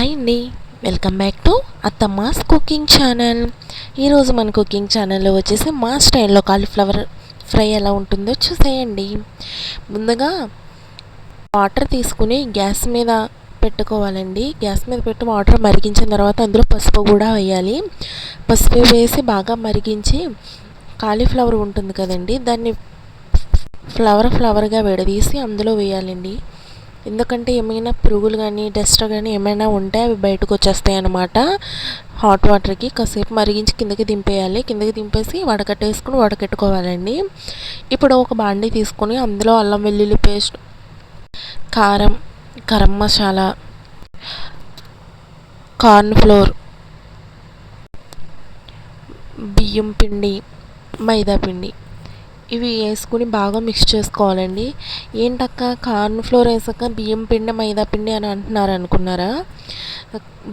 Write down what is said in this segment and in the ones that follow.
Hi అండి. Welcome back to అత్తమ్మాస్ cooking channel ఈరోజు మన కుకింగ్ ఛానల్లో వచ్చేసి మా స్టైల్లో కాలీఫ్లవర్ ఫ్రై ఎలా ఉంటుందో చూసేయండి. ముందుగా వాటర్ తీసుకుని గ్యాస్ మీద పెట్టుకోవాలండి. గ్యాస్ మీద పెట్టి వాటర్ మరిగించిన తర్వాత అందులో పసుపు కూడా వేయాలి. పసుపు వేసి బాగా మరిగించి కాలీఫ్లవర్ ఉంటుంది కదండి. దాన్ని ఫ్లవర్ ఫ్లవర్గా విడదీసి అందులో వేయాలండి. ఎందుకంటే ఏమైనా పురుగులు కానీ డస్ట్ కానీ ఏమైనా ఉంటే అవి బయటకు వచ్చేస్తాయి అన్నమాట. హాట్ వాటర్కి కాసేపు మరిగించి కిందకి దింపేయాలి. కిందకి దింపేసి వడకట్టేసుకుని వడకెట్టుకోవాలండి. ఇప్పుడు ఒక బాండీ తీసుకొని అందులో అల్లం వెల్లుల్లి పేస్ట్ కారం గరం మసాలా కార్న్ ఫ్లోర్ బియ్యం పిండి మైదా పిండి ఇవి వేసుకుని బాగా మిక్స్ చేసుకోవాలండి. ఏంటక్క కార్న్ ఫ్లోర్ వేసాక బియ్యం పిండి మైదా పిండి అని అంటున్నారు అనుకున్నారా?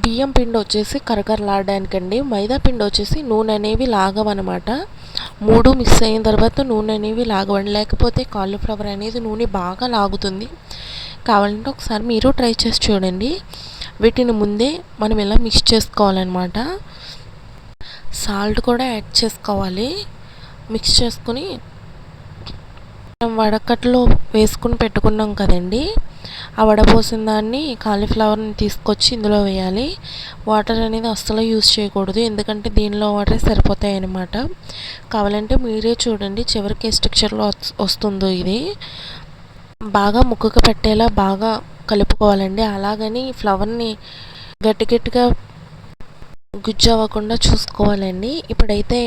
బియ్యం పిండి వచ్చేసి కరకరలాడడానికండి. మైదా పిండి వచ్చేసి నూనె అనేవి లాగవన్నమాట మూడు మిక్స్ అయిన తర్వాత నూనె అనేవి లాగవండి. లేకపోతే కాలీఫ్లవర్ అనేది నూనె బాగా లాగుతుంది. కావాలంటే ఒకసారి మీరు ట్రై చేసి చూడండి. వీటిని ముందే మనం ఇలా మిక్స్ చేసుకోవాలన్నమాట. సాల్ట్ కూడా యాడ్ చేసుకోవాలి. మిక్స్ చేసుకుని మనం వడకట్లో వేసుకుని పెట్టుకున్నాం కదండి. ఆ వడపోసిన దాన్ని కాలీఫ్లవర్ని తీసుకొచ్చి ఇందులో వేయాలి. వాటర్ అనేది అస్సలు యూజ్ చేయకూడదు. ఎందుకంటే దీనిలో వాటర్ సరిపోతాయి అన్నమాట కావాలంటే మీరే చూడండి చివరికి స్ట్రక్చర్లో వస్తుందో ఇది. బాగా ముక్కకు పెట్టేలా బాగా కలుపుకోవాలండి. అలాగని ఫ్లవర్ని గట్టి గట్టిగా గుజ్జు అవ్వకుండా చూసుకోవాలండి. ఇప్పుడైతే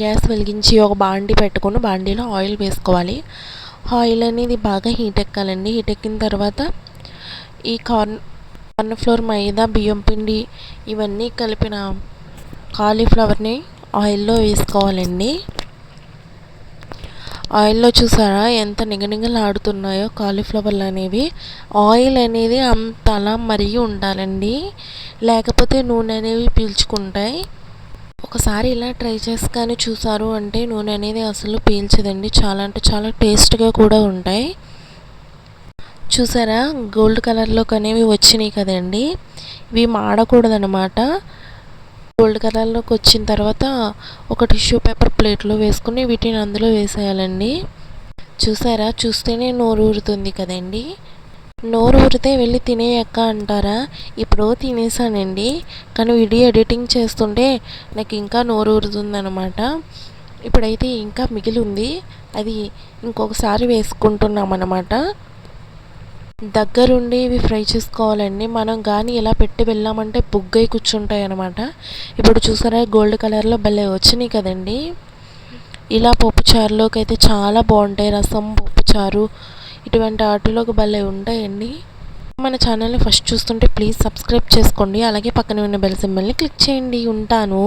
గ్యాస్ వెలిగించి ఒక బాండీ పెట్టుకుని బాండీలో ఆయిల్ వేసుకోవాలి. ఆయిల్ అనేది బాగా హీట్ ఎక్కాలండి. హీట్ ఎక్కిన తర్వాత ఈ కార్న్ కార్న్ ఫ్లోర్ మైదా బియ్యం పిండి ఇవన్నీ కలిపిన కాలీఫ్లవర్ని ఆయిల్లో వేసుకోవాలండి. ఆయిల్లో చూసారా ఎంత నిగనిగలాడుతున్నాయో కాలీఫ్లవర్లు అనేవి. ఆయిల్ అనేది అంత అలా మరిగి ఉండాలండి. లేకపోతే నూనె అనేవి పీల్చుకుంటాయి. ఒకసారి ఇలా ట్రై చేసి కానీ చూసారు అంటే నూనె అనేది అసలు పీల్చదండి. చాలా అంటే చాలా టేస్ట్గా కూడా ఉంటాయి. చూసారా? గోల్డ్ కలర్లోకి అనేవి వచ్చినాయి కదండి. ఇవి మాడకూడదనమాట గోల్డ్ కలర్లోకి వచ్చిన తర్వాత ఒక టిష్యూ పేపర్ ప్లేట్లో వేసుకుని వీటిని అందులో వేసేయాలండి. చూసారా? చూస్తేనే నోరు ఊరుతుంది కదండి. నోరు ఊరితే వెళ్ళి తినేయక్క అంటారా? ఇప్పుడు తినేసానండి. కానీ వీడియో ఎడిటింగ్ చేస్తుంటే నాకు ఇంకా నోరు ఊరుతుందనమాట ఇప్పుడైతే ఇంకా మిగిలి ఉంది అది ఇంకొకసారి వేసుకుంటున్నాం అనమాట దగ్గరుండి ఇవి ఫ్రై చేసుకోవాలండి. మనం కానీ ఇలా పెట్టి వెళ్ళామంటే బుగ్గై కూర్చుంటాయి అనమాట ఇప్పుడు చూసారా గోల్డ్ కలర్లో భలే వచ్చినాయి కదండి. ఇలా పప్పుచారులోకి అయితే చాలా బాగుంటాయి. రసం పప్పుచారు ఇటువంటి వాటిలోకి భలే ఉంటాయండి. మన ఛానల్ని ఫస్ట్ చూస్తుంటే ప్లీజ్ సబ్స్క్రైబ్ చేసుకోండి. అలాగే పక్కన ఉన్న బెల్ సింబల్ని క్లిక్ చేయండి. ఉంటాను.